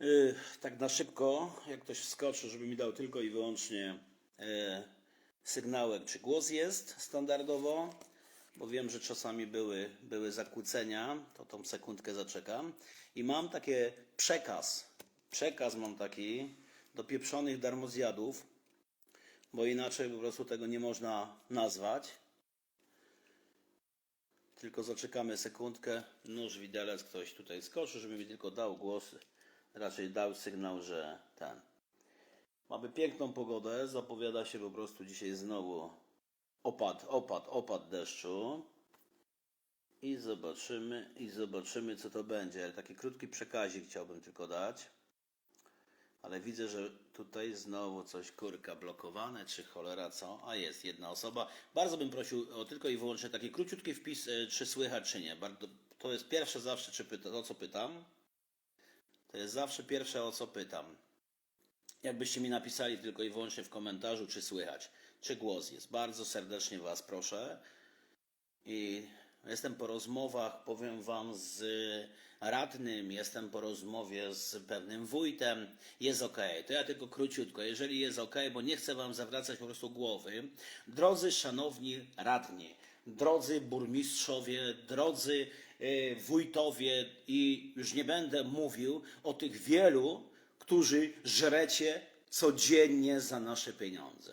Yy, tak na szybko, jak ktoś wskoczy, żeby mi dał tylko i wyłącznie yy, sygnałek, czy głos jest standardowo, bo wiem, że czasami były, były zakłócenia, to tą sekundkę zaczekam. I mam takie przekaz, przekaz mam taki do pieprzonych darmozjadów, bo inaczej po prostu tego nie można nazwać. Tylko zaczekamy sekundkę. Nóż, widelec, ktoś tutaj skoczy, żeby mi tylko dał głos. Raczej dał sygnał, że ten. Mamy piękną pogodę. Zapowiada się po prostu dzisiaj znowu opad, opad, opad deszczu. I zobaczymy, i zobaczymy, co to będzie. Taki krótki przekazik chciałbym tylko dać. Ale widzę, że tutaj znowu coś kurka blokowane, czy cholera co? A jest jedna osoba. Bardzo bym prosił o tylko i wyłącznie taki króciutki wpis, e, czy słychać, czy nie. To jest pierwsze zawsze, czy pyta, o co pytam. To jest zawsze pierwsze, o co pytam. Jakbyście mi napisali tylko i wyłącznie w komentarzu, czy słychać, czy głos jest. Bardzo serdecznie Was proszę. I jestem po rozmowach, powiem Wam, z radnym, jestem po rozmowie z pewnym wójtem. Jest ok. To ja tylko króciutko. Jeżeli jest ok, bo nie chcę Wam zawracać po prostu głowy. Drodzy, szanowni radni, drodzy burmistrzowie, drodzy e, wójtowie, i już nie będę mówił o tych wielu, którzy żrecie codziennie za nasze pieniądze.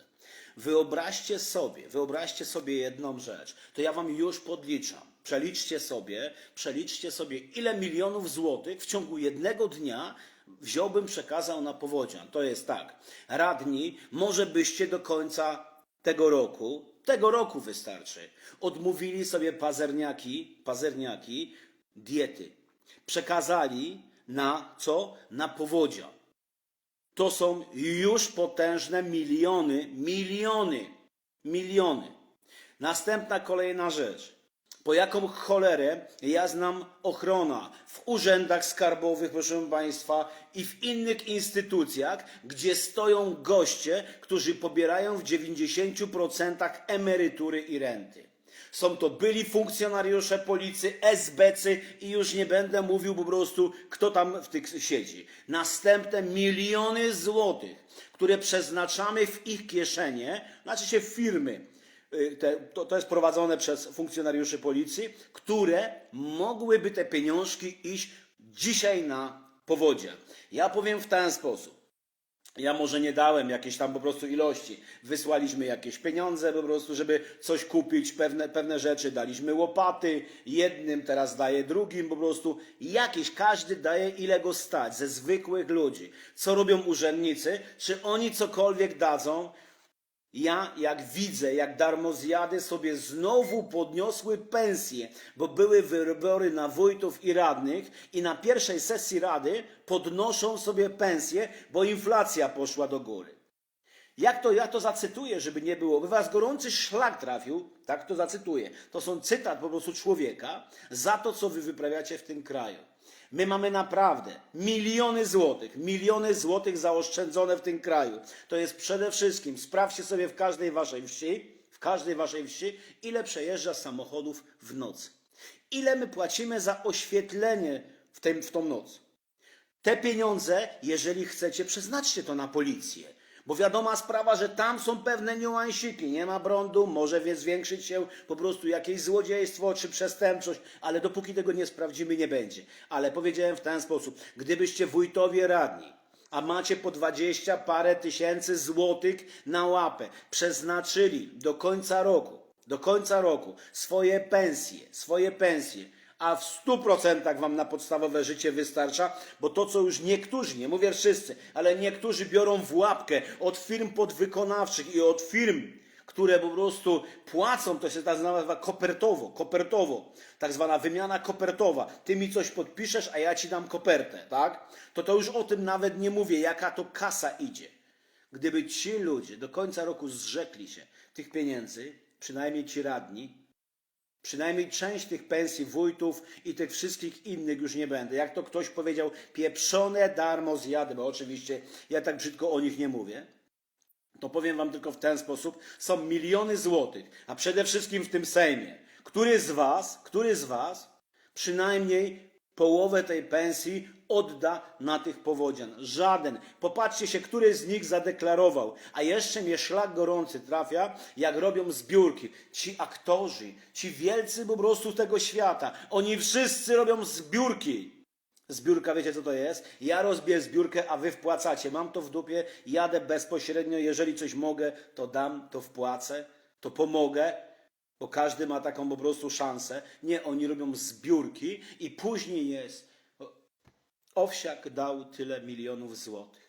Wyobraźcie sobie, wyobraźcie sobie jedną rzecz. To ja wam już podliczam. Przeliczcie sobie, przeliczcie sobie, ile milionów złotych w ciągu jednego dnia wziąłbym, przekazał na powodzian. To jest tak. Radni, może byście do końca tego roku, tego roku wystarczy, odmówili sobie pazerniaki, pazerniaki diety. Przekazali na co? Na powodzian. To są już potężne miliony, miliony, miliony. Następna kolejna rzecz. Po jaką cholerę ja znam ochrona w urzędach skarbowych, proszę Państwa, i w innych instytucjach, gdzie stoją goście, którzy pobierają w 90% emerytury i renty. Są to byli funkcjonariusze policji, SBcy i już nie będę mówił po prostu, kto tam w tych siedzi. Następne miliony złotych, które przeznaczamy w ich kieszenie, znaczy się firmy, te, to, to jest prowadzone przez funkcjonariuszy policji, które mogłyby te pieniążki iść dzisiaj na powodzie. Ja powiem w ten sposób. Ja może nie dałem jakiejś tam po prostu ilości. Wysłaliśmy jakieś pieniądze po prostu, żeby coś kupić, pewne, pewne rzeczy. Daliśmy łopaty jednym, teraz daję drugim po prostu. Jakieś, każdy daje ile go stać ze zwykłych ludzi. Co robią urzędnicy? Czy oni cokolwiek dadzą? Ja, jak widzę, jak darmozjady sobie znowu podniosły pensje, bo były wybory na wójtów i radnych i na pierwszej sesji rady podnoszą sobie pensje, bo inflacja poszła do góry. Jak to, ja to zacytuję, żeby nie było, by was gorący szlak trafił, tak to zacytuję. To są cytat po prostu człowieka za to, co wy wyprawiacie w tym kraju. My mamy naprawdę miliony złotych, miliony złotych zaoszczędzone w tym kraju. To jest przede wszystkim, sprawdźcie sobie w każdej waszej wsi, w każdej waszej wsi, ile przejeżdża samochodów w nocy. Ile my płacimy za oświetlenie w, tym, w tą noc. Te pieniądze, jeżeli chcecie, przeznaczcie to na policję. Bo wiadoma sprawa, że tam są pewne niuansiki. Nie ma prądu, może wie zwiększyć się po prostu jakieś złodziejstwo czy przestępczość, ale dopóki tego nie sprawdzimy, nie będzie. Ale powiedziałem w ten sposób, gdybyście wójtowie radni, a macie po dwadzieścia parę tysięcy złotych na łapę, przeznaczyli do końca roku, do końca roku swoje pensje, swoje pensje, a w stu procentach wam na podstawowe życie wystarcza, bo to, co już niektórzy, nie mówię wszyscy, ale niektórzy biorą w łapkę od firm podwykonawczych i od firm, które po prostu płacą, to się tak nazywa kopertowo, kopertowo, tak zwana wymiana kopertowa. Ty mi coś podpiszesz, a ja ci dam kopertę, tak? To to już o tym nawet nie mówię, jaka to kasa idzie. Gdyby ci ludzie do końca roku zrzekli się tych pieniędzy, przynajmniej ci radni, Przynajmniej część tych pensji wójtów i tych wszystkich innych już nie będę. Jak to ktoś powiedział, pieprzone darmo zjady, bo oczywiście ja tak brzydko o nich nie mówię. To powiem wam tylko w ten sposób. Są miliony złotych, a przede wszystkim w tym Sejmie. Który z was, który z was przynajmniej połowę tej pensji odda na tych powodzian. Żaden. Popatrzcie się, który z nich zadeklarował. A jeszcze mnie szlak gorący trafia, jak robią zbiórki. Ci aktorzy, ci wielcy po prostu tego świata, oni wszyscy robią zbiórki. Zbiórka, wiecie co to jest? Ja rozbiję zbiórkę, a wy wpłacacie. Mam to w dupie, jadę bezpośrednio. Jeżeli coś mogę, to dam, to wpłacę, to pomogę, bo każdy ma taką po prostu szansę. Nie, oni robią zbiórki i później jest. Owsiak dał tyle milionów złotych.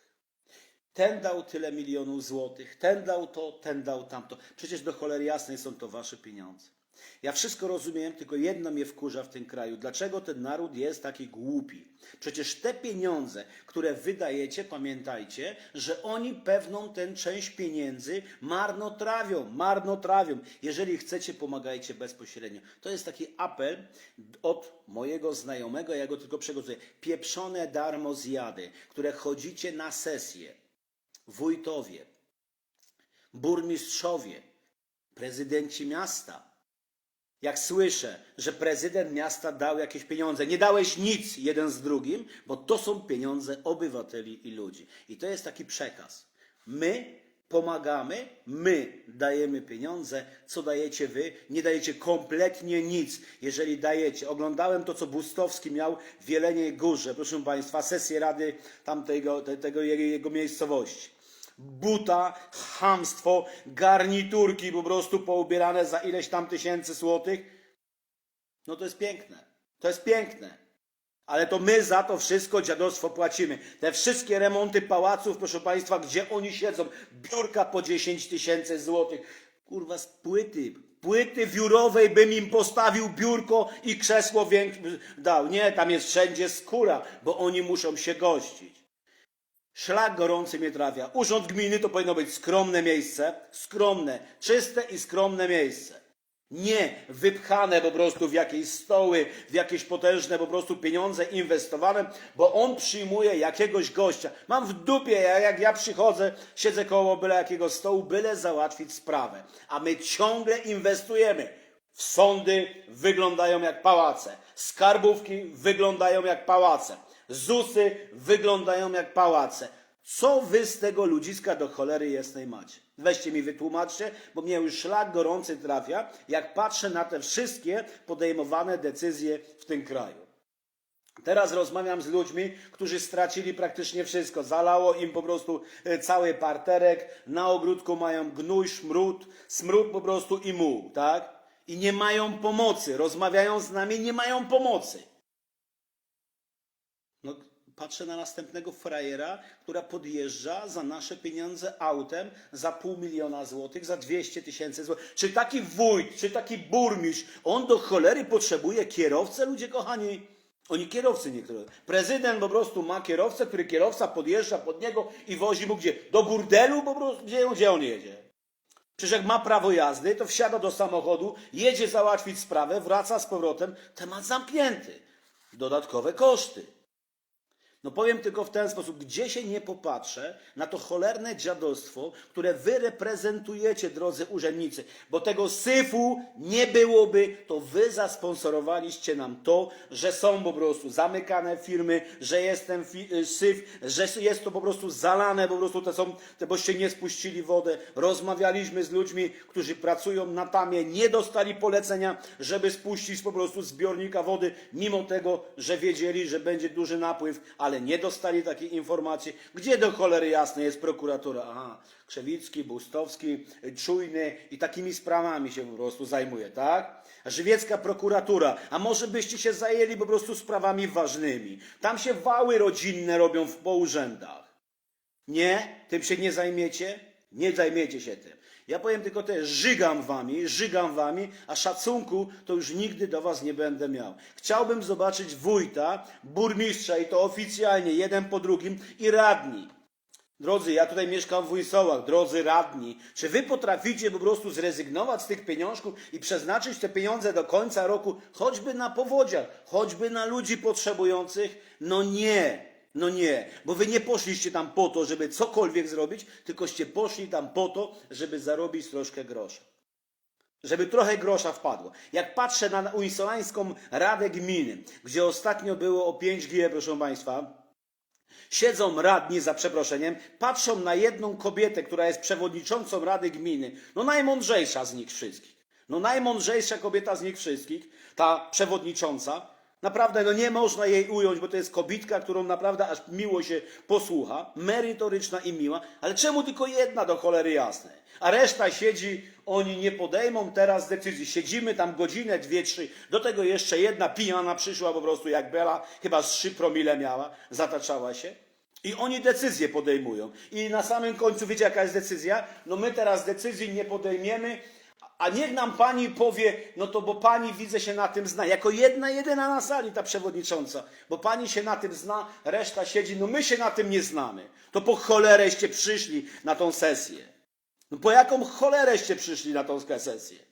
Ten dał tyle milionów złotych, ten dał to, ten dał tamto. Przecież do cholery jasnej są to wasze pieniądze. Ja wszystko rozumiem, tylko jedno mnie wkurza w tym kraju. Dlaczego ten naród jest taki głupi? Przecież te pieniądze, które wydajecie, pamiętajcie, że oni pewną tę część pieniędzy marnotrawią, marnotrawią. Jeżeli chcecie, pomagajcie bezpośrednio. To jest taki apel od mojego znajomego, ja go tylko przegłosuję. Pieprzone darmo zjady, które chodzicie na sesję, wójtowie, burmistrzowie, prezydenci miasta. Jak słyszę, że prezydent miasta dał jakieś pieniądze, nie dałeś nic jeden z drugim, bo to są pieniądze obywateli i ludzi. I to jest taki przekaz. My pomagamy, my dajemy pieniądze, co dajecie wy? Nie dajecie kompletnie nic. Jeżeli dajecie, oglądałem to, co Bustowski miał w Jeleniej Górze, proszę Państwa, sesję rady tamtego te- tego jego miejscowości buta, chamstwo, garniturki po prostu poubierane za ileś tam tysięcy złotych. No to jest piękne. To jest piękne. Ale to my za to wszystko dziadostwo płacimy. Te wszystkie remonty pałaców, proszę Państwa, gdzie oni siedzą, biurka po 10 tysięcy złotych. Kurwa, z płyty, płyty wiórowej bym im postawił biurko i krzesło większe dał. Nie, tam jest wszędzie skóra, bo oni muszą się gościć. Szlak gorący mnie trafia. Urząd gminy to powinno być skromne miejsce, skromne, czyste i skromne miejsce. Nie wypchane po prostu w jakieś stoły, w jakieś potężne po prostu pieniądze inwestowane, bo on przyjmuje jakiegoś gościa. Mam w dupie, ja- jak ja przychodzę, siedzę koło byle jakiego stołu, byle załatwić sprawę. A my ciągle inwestujemy. W sądy wyglądają jak pałace, skarbówki wyglądają jak pałace, ZUSy wyglądają jak pałace. Co wy z tego ludziska do cholery jasnej macie? Weźcie mi wytłumaczcie, bo mnie już szlak gorący trafia, jak patrzę na te wszystkie podejmowane decyzje w tym kraju. Teraz rozmawiam z ludźmi, którzy stracili praktycznie wszystko. Zalało im po prostu e, cały parterek, na ogródku mają gnój, szmród, smród po prostu i muł, tak? I nie mają pomocy. Rozmawiają z nami, nie mają pomocy. Patrzę na następnego frajera, która podjeżdża za nasze pieniądze autem za pół miliona złotych, za 200 tysięcy złotych. Czy taki wójt, czy taki burmistrz, on do cholery potrzebuje kierowcę, ludzie kochani? Oni kierowcy niektórzy. Prezydent po prostu ma kierowcę, który kierowca podjeżdża pod niego i wozi mu gdzie? Do burdelu po prostu? Gdzie, gdzie on jedzie? Przecież jak ma prawo jazdy, to wsiada do samochodu, jedzie załatwić sprawę, wraca z powrotem, temat zamknięty. Dodatkowe koszty. No powiem tylko w ten sposób, gdzie się nie popatrzę na to cholerne dziadostwo, które wy reprezentujecie, drodzy urzędnicy, bo tego syfu nie byłoby, to wy zasponsorowaliście nam to, że są po prostu zamykane firmy, że jest ten fi- y, syf, że jest to po prostu zalane, po prostu te są, te boście nie spuścili wodę. Rozmawialiśmy z ludźmi, którzy pracują na tamie, nie dostali polecenia, żeby spuścić po prostu zbiornika wody, mimo tego, że wiedzieli, że będzie duży napływ, ale nie dostali takiej informacji. Gdzie do cholery jasnej jest prokuratura? Aha, Krzewicki, Bustowski, Czujny i takimi sprawami się po prostu zajmuje, tak? Żywiecka prokuratura, a może byście się zajęli po prostu sprawami ważnymi. Tam się wały rodzinne robią w, po urzędach. Nie, tym się nie zajmiecie? Nie zajmiecie się tym. Ja powiem tylko tyle, żygam wami, żygam wami, a szacunku to już nigdy do was nie będę miał. Chciałbym zobaczyć wójta, burmistrza i to oficjalnie, jeden po drugim i radni. Drodzy, ja tutaj mieszkam w Wojsołach, drodzy radni, czy wy potraficie po prostu zrezygnować z tych pieniążków i przeznaczyć te pieniądze do końca roku, choćby na powodziach, choćby na ludzi potrzebujących? No nie, no nie, bo wy nie poszliście tam po to, żeby cokolwiek zrobić, tylkoście poszli tam po to, żeby zarobić troszkę grosza. żeby trochę grosza wpadło. Jak patrzę na Unisolańską Radę Gminy, gdzie ostatnio było o 5G, proszę Państwa, siedzą radni, za przeproszeniem, patrzą na jedną kobietę, która jest przewodniczącą Rady Gminy, no najmądrzejsza z nich wszystkich. No najmądrzejsza kobieta z nich wszystkich, ta przewodnicząca, naprawdę no nie można jej ująć, bo to jest kobitka, którą naprawdę aż miło się posłucha, merytoryczna i miła, ale czemu tylko jedna do cholery jasnej? A reszta siedzi, oni nie podejmą teraz decyzji. Siedzimy tam godzinę, dwie, trzy. Do tego jeszcze jedna pijana przyszła po prostu jak Bela, chyba z trzy promile miała, zataczała się. I oni decyzje podejmują. I na samym końcu wiecie jaka jest decyzja? No my teraz decyzji nie podejmiemy, a niech nam pani powie, no to bo pani widzę się na tym zna. Jako jedna, jedyna na sali ta przewodnicząca. Bo pani się na tym zna, reszta siedzi, no my się na tym nie znamy. To po cholereście przyszli na tą sesję. No po jaką cholereście przyszli na tą sesję?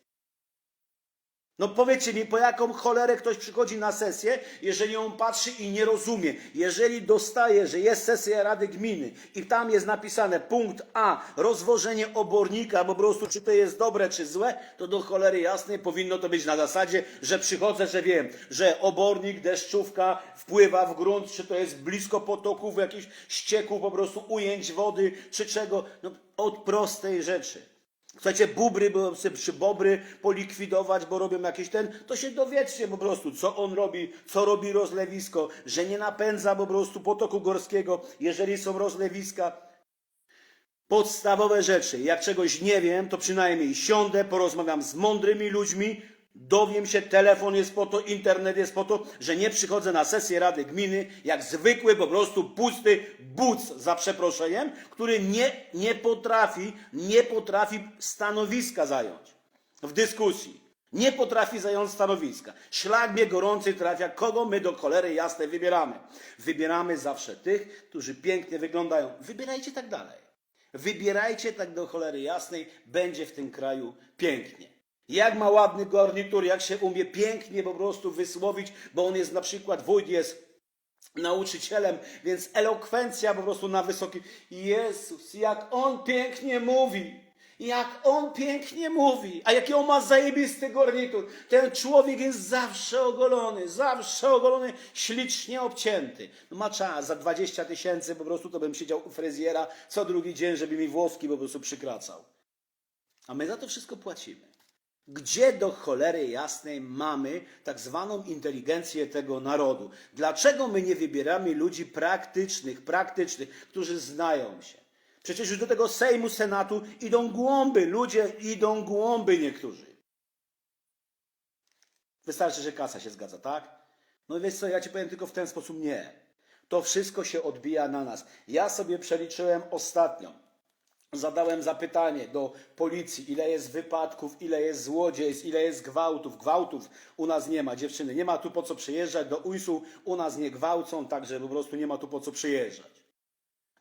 No powiedzcie mi, po jaką cholerę ktoś przychodzi na sesję, jeżeli on patrzy i nie rozumie. Jeżeli dostaje, że jest sesja Rady Gminy i tam jest napisane punkt A, rozwożenie obornika, po prostu czy to jest dobre, czy złe, to do cholery jasnej powinno to być na zasadzie, że przychodzę, że wiem, że obornik, deszczówka wpływa w grunt, czy to jest blisko potoków, jakichś ścieków, po prostu ujęć wody, czy czego. No od prostej rzeczy. Chcecie bubry, bo sobie przy bobry polikwidować, bo robią jakieś ten, to się dowiedzcie po prostu, co on robi, co robi rozlewisko, że nie napędza po prostu potoku górskiego, jeżeli są rozlewiska. Podstawowe rzeczy. Jak czegoś nie wiem, to przynajmniej siądę, porozmawiam z mądrymi ludźmi, dowiem się, telefon jest po to, internet jest po to, że nie przychodzę na sesję Rady Gminy jak zwykły, po prostu pusty buc, za przeproszeniem, który nie, nie potrafi, nie potrafi stanowiska zająć w dyskusji. Nie potrafi zająć stanowiska. Szlak mnie gorący trafia, kogo my do cholery jasne wybieramy. Wybieramy zawsze tych, którzy pięknie wyglądają. Wybierajcie tak dalej. Wybierajcie tak do cholery jasnej, będzie w tym kraju pięknie. Jak ma ładny garnitur, jak się umie pięknie po prostu wysłowić, bo on jest na przykład, wójt jest nauczycielem, więc elokwencja po prostu na wysokim. Jezus, jak on pięknie mówi. Jak on pięknie mówi, a jaki on ma zajebisty garnitur. Ten człowiek jest zawsze ogolony, zawsze ogolony, ślicznie obcięty. No ma czas, za 20 tysięcy po prostu to bym siedział u fryzjera co drugi dzień, żeby mi włoski po prostu przykracał. A my za to wszystko płacimy. Gdzie do cholery jasnej mamy tak zwaną inteligencję tego narodu? Dlaczego my nie wybieramy ludzi praktycznych, praktycznych, którzy znają się? Przecież już do tego Sejmu, Senatu idą głąby, ludzie idą głąby niektórzy. Wystarczy, że kasa się zgadza, tak? No wiesz co, ja ci powiem tylko w ten sposób nie. To wszystko się odbija na nas. Ja sobie przeliczyłem ostatnio. Zadałem zapytanie do policji, ile jest wypadków, ile jest złodziejstw, ile jest gwałtów. Gwałtów u nas nie ma, dziewczyny. Nie ma tu po co przyjeżdżać do UJS-u, u nas nie gwałcą, także po prostu nie ma tu po co przyjeżdżać.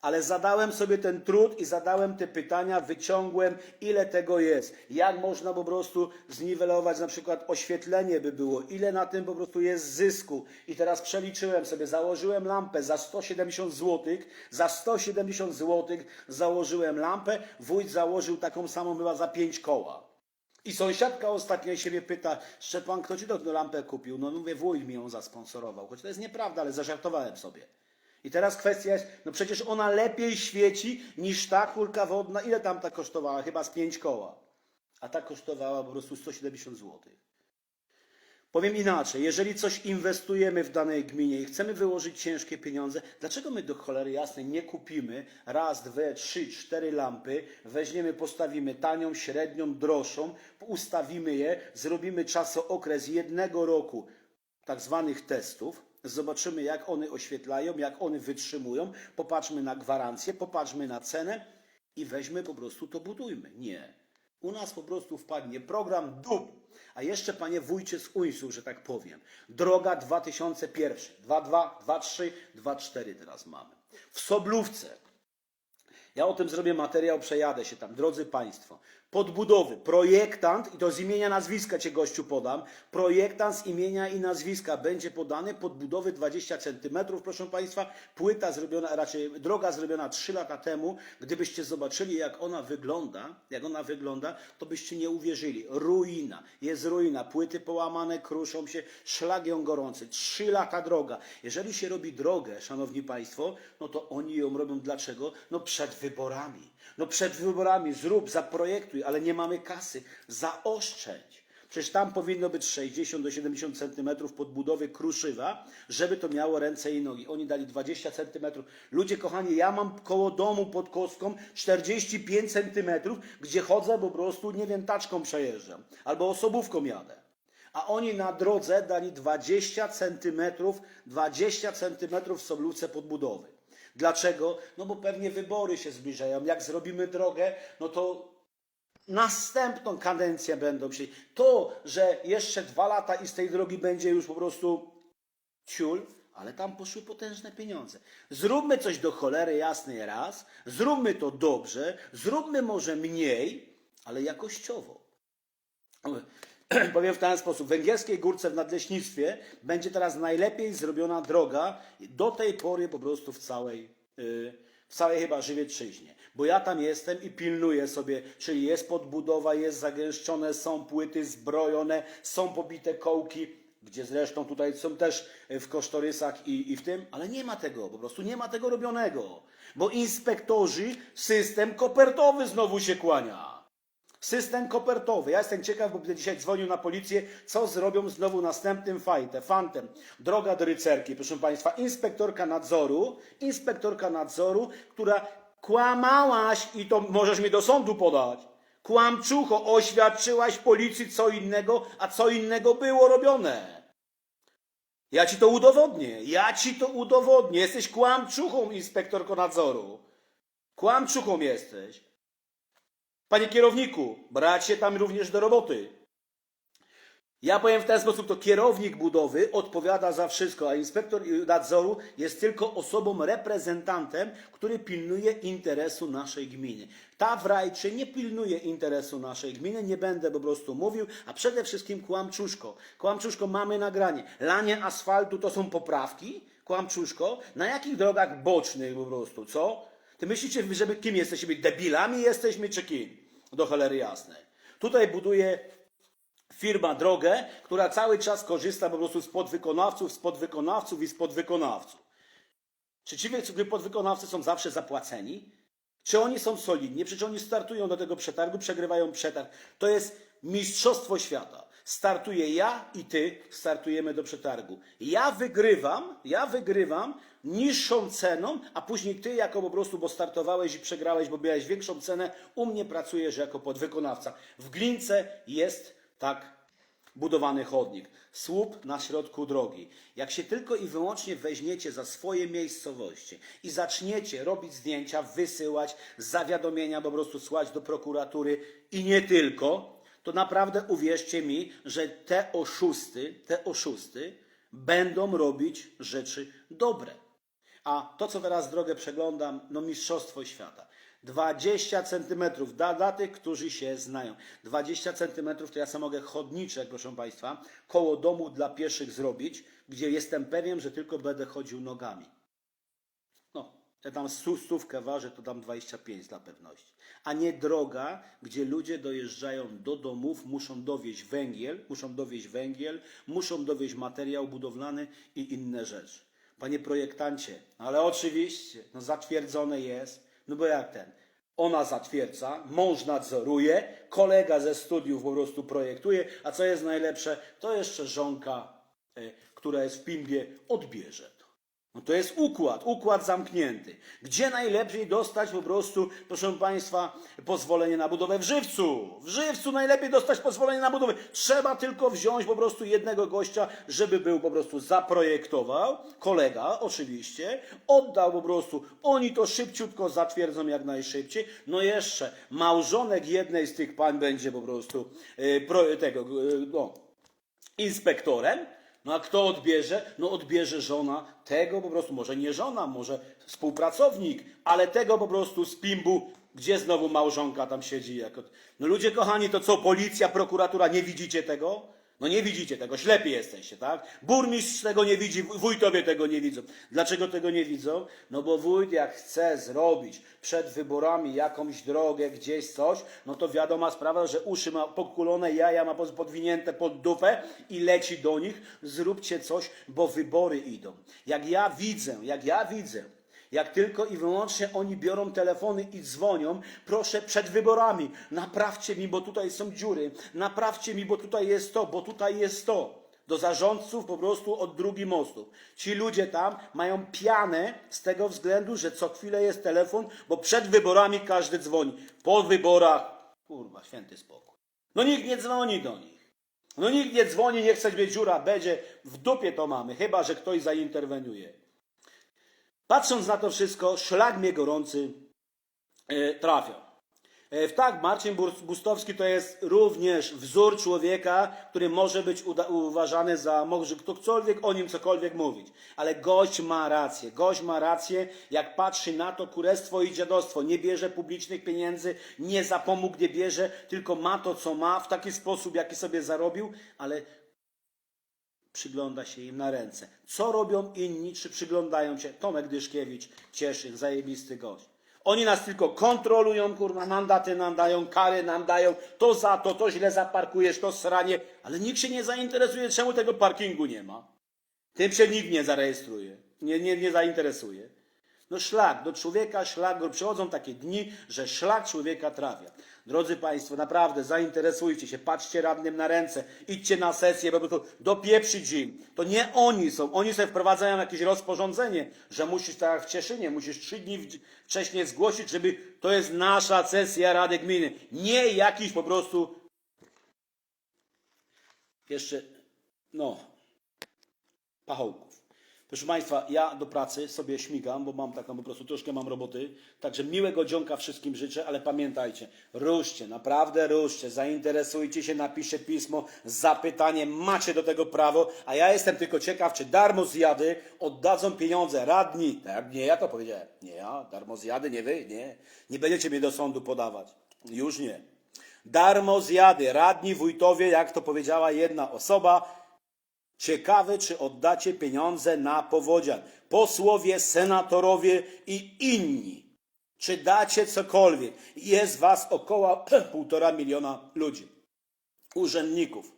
Ale zadałem sobie ten trud i zadałem te pytania, wyciągłem, ile tego jest. Jak można po prostu zniwelować na przykład oświetlenie by było, ile na tym po prostu jest zysku. I teraz przeliczyłem sobie, założyłem lampę za 170 zł, za 170 zł założyłem lampę, wójt założył taką samą chyba za 5 koła. I sąsiadka ostatnio się mnie pyta, Szczepan, kto ci tą lampę kupił? No mówię, wójt mi ją zasponsorował. Choć to jest nieprawda, ale zażartowałem sobie. I teraz kwestia jest, no przecież ona lepiej świeci niż ta kulka wodna. Ile tam ta kosztowała? Chyba z 5 koła. A ta kosztowała po prostu 170 zł. Powiem inaczej, jeżeli coś inwestujemy w danej gminie i chcemy wyłożyć ciężkie pieniądze, dlaczego my do cholery jasnej nie kupimy raz, dwie, trzy, cztery lampy, weźmiemy, postawimy tanią, średnią, droższą, ustawimy je, zrobimy czasookres jednego roku tak zwanych testów, zobaczymy jak one oświetlają, jak one wytrzymują, popatrzmy na gwarancję, popatrzmy na cenę i weźmy po prostu to budujmy. Nie. U nas po prostu wpadnie program DUB. A jeszcze, panie wójcie z UNSU, że tak powiem. Droga 2001. 22, 23, 24 teraz mamy. W Soblówce. Ja o tym zrobię materiał, przejadę się tam. Drodzy Państwo, podbudowy. Projektant, i to z imienia nazwiska cię gościu podam, projektant z imienia i nazwiska będzie podany podbudowy 20 cm, proszę Państwa. Płyta zrobiona, raczej droga zrobiona 3 lata temu. Gdybyście zobaczyli, jak ona wygląda, jak ona wygląda, to byście nie uwierzyli. Ruina, jest ruina, płyty połamane, kruszą się, szlag ją gorący. 3 lata droga. Jeżeli się robi drogę, Szanowni Państwo, no to oni ją robią dlaczego? No przed wyborami. No przed wyborami zrób, zaprojektuj, ale nie mamy kasy. Zaoszczędź. Przecież tam powinno być 60 do 70 centymetrów podbudowy kruszywa, żeby to miało ręce i nogi. Oni dali 20 centymetrów. Ludzie kochani, ja mam koło domu pod kostką 45 centymetrów, gdzie chodzę po prostu, nie wiem, taczką przejeżdżam. Albo osobówką jadę. A oni na drodze dali 20 centymetrów, 20 centymetrów w soblówce podbudowy. Dlaczego? No bo pewnie wybory się zbliżają. Jak zrobimy drogę, no to następną kadencję będą się. To, że jeszcze dwa lata i z tej drogi będzie już po prostu ciul, ale tam poszły potężne pieniądze. Zróbmy coś do cholery jasnej raz, zróbmy to dobrze, zróbmy może mniej, ale jakościowo. Powiem w ten sposób. W węgierskiej górce w nadleśnictwie będzie teraz najlepiej zrobiona droga do tej pory po prostu w całej, yy, w całej chyba Żywiecczyźnie. Bo ja tam jestem i pilnuję sobie, czyli jest podbudowa, jest zagęszczone, są płyty zbrojone, są pobite kołki, gdzie zresztą tutaj są też w kosztorysach i, i w tym, ale nie ma tego, po prostu nie ma tego robionego. Bo inspektorzy, system kopertowy znowu się kłania. System kopertowy. Ja jestem ciekaw, bo będę dzisiaj dzwonił na policję, co zrobią znowu następnym fajtem, fantem. Droga do rycerki, proszę Państwa, inspektorka nadzoru, inspektorka nadzoru, która kłamałaś i to możesz mi do sądu podać. Kłamczucho, oświadczyłaś policji co innego, a co innego było robione. Ja ci to udowodnię. Ja ci to udowodnię. Jesteś kłamczuchą, inspektorko nadzoru. Kłamczuchą jesteś. Panie kierowniku, brać się tam również do roboty. Ja powiem w ten sposób, to kierownik budowy odpowiada za wszystko, a inspektor nadzoru jest tylko osobą, reprezentantem, który pilnuje interesu naszej gminy. Ta w Rajczy nie pilnuje interesu naszej gminy, nie będę po prostu mówił, a przede wszystkim kłamczuszko. Kłamczuszko, mamy nagranie. Lanie asfaltu to są poprawki, kłamczuszko, na jakich drogach bocznych po prostu, co? Ty myślicie, żeby kim jesteśmy? Debilami jesteśmy czy kim? Do cholery jasnej. Tutaj buduje firma drogę, która cały czas korzysta po prostu z podwykonawców, z podwykonawców i z podwykonawców. Czy ci podwykonawcy są zawsze zapłaceni? Czy oni są solidni? Przecież oni startują do tego przetargu, przegrywają przetarg. To jest mistrzostwo świata. Startuję ja i ty, startujemy do przetargu. Ja wygrywam, ja wygrywam niższą ceną, a później ty jako po prostu, bo startowałeś i przegrałeś, bo miałeś większą cenę, u mnie pracujesz jako podwykonawca. W Glince jest tak budowany chodnik, słup na środku drogi. Jak się tylko i wyłącznie weźmiecie za swoje miejscowości i zaczniecie robić zdjęcia, wysyłać zawiadomienia, po prostu słać do prokuratury i nie tylko, to naprawdę uwierzcie mi, że te oszusty, te oszusty będą robić rzeczy dobre. A to, co teraz drogę przeglądam, no mistrzostwo świata. 20 centymetrów dla, dla tych, którzy się znają. 20 centymetrów to ja sam mogę chodniczek, proszę Państwa, koło domu dla pieszych zrobić, gdzie jestem pewien, że tylko będę chodził nogami. No, ja tam stówkę ważę, to dam 25 dla pewności. A nie droga, gdzie ludzie dojeżdżają do domów, muszą dowieźć węgiel, muszą dowieźć węgiel, muszą dowieźć materiał budowlany i inne rzeczy. Panie projektancie, ale oczywiście, no zatwierdzone jest, no bo jak ten, ona zatwierdza, mąż nadzoruje, kolega ze studiów po prostu projektuje, a co jest najlepsze, to jeszcze żonka, y, która jest w pimbie, odbierze. No to jest układ, układ zamknięty. Gdzie najlepiej dostać po prostu, proszę Państwa, pozwolenie na budowę w żywcu? W żywcu najlepiej dostać pozwolenie na budowę. Trzeba tylko wziąć po prostu jednego gościa, żeby był po prostu zaprojektował, kolega oczywiście, oddał po prostu, oni to szybciutko zatwierdzą jak najszybciej. No jeszcze małżonek jednej z tych pań będzie po prostu yy, pro, tego, yy, no, inspektorem, No a kto odbierze? No odbierze żona tego po prostu, może nie żona, może współpracownik, ale tego po prostu z Pimbu, gdzie znowu małżonka tam siedzi. Jako... No ludzie kochani, to co, policja, prokuratura, nie widzicie tego? No nie widzicie tego, ślepi jesteście, tak? Burmistrz tego nie widzi, wójtowie tego nie widzą. Dlaczego tego nie widzą? No bo wójt jak chce zrobić przed wyborami jakąś drogę, gdzieś coś, no to wiadoma sprawa, że uszy ma podkulone, jaja ma podwinięte pod dupę i leci do nich. Zróbcie coś, bo wybory idą. Jak ja widzę, jak ja widzę, jak tylko i wyłącznie oni biorą telefony i dzwonią, proszę przed wyborami, naprawcie mi, bo tutaj są dziury, naprawcie mi, bo tutaj jest to, bo tutaj jest to. Do zarządców po prostu od drugi mostów. Ci ludzie tam mają pianę z tego względu, że co chwilę jest telefon, bo przed wyborami każdy dzwoni. Po wyborach, kurwa, święty spokój. No nikt nie dzwoni do nich. No nikt nie dzwoni, nie chce mieć dziura, będzie, w dupie to mamy, chyba że ktoś zainterweniuje. Patrząc na to wszystko, szlak mnie gorący e, trafia. E, tak, Marcin Bustowski to jest również wzór człowieka, który może być uważany za, może ktokolwiek o nim cokolwiek mówić. Ale gość ma rację. Gość ma rację, jak patrzy na to kurestwo i dziadostwo. Nie bierze publicznych pieniędzy, nie zapomógł, nie bierze, tylko ma to, co ma, w taki sposób, jaki sobie zarobił, ale przygląda się im na ręce. Co robią inni, czy przyglądają się? Tomek Dyszkiewicz, Cieszyn, zajebisty gość. Oni nas tylko kontrolują, kurwa, mandaty nam dają, kary nam dają, to za to, to źle zaparkujesz, to sranie, ale nikt się nie zainteresuje, czemu tego parkingu nie ma. Tym się nikt nie zarejestruje, nie, nie, nie zainteresuje. No szlak, do człowieka szlak, przychodzą takie dni, że szlak człowieka trafia. Drodzy Państwo, naprawdę zainteresujcie się, patrzcie radnym na ręce, idźcie na sesję, po prostu dopieprzyć im. To nie oni są, oni sobie wprowadzają jakieś rozporządzenie, że musisz, tak jak w Cieszynie, musisz trzy dni wcześniej zgłosić, żeby to jest nasza sesja Rady Gminy. Nie jakiś po prostu jeszcze, no, pachołków. Proszę Państwa, ja do pracy sobie śmigam, bo mam taką po prostu troszkę mam roboty. Także miłego dzionka wszystkim życzę, ale pamiętajcie, ruszcie, naprawdę ruszcie, zainteresujcie się, napiszcie pismo z zapytaniem, macie do tego prawo, a ja jestem tylko ciekaw, czy darmo zjady oddadzą pieniądze radni. Tak, nie ja to powiedziałem. Nie ja, darmo zjady, nie wy, nie. Nie będziecie mnie do sądu podawać. Już nie. Darmo zjady, radni, wójtowie, jak to powiedziała jedna osoba, Ciekawe, czy oddacie pieniądze na powodzian. Posłowie, senatorowie i inni. Czy dacie cokolwiek? Jest was około półtora miliona ludzi, urzędników.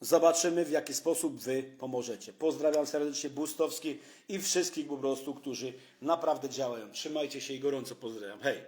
Zobaczymy, w jaki sposób wy pomożecie. Pozdrawiam serdecznie Bustowski i wszystkich po prostu, którzy naprawdę działają. Trzymajcie się i gorąco pozdrawiam. Hej!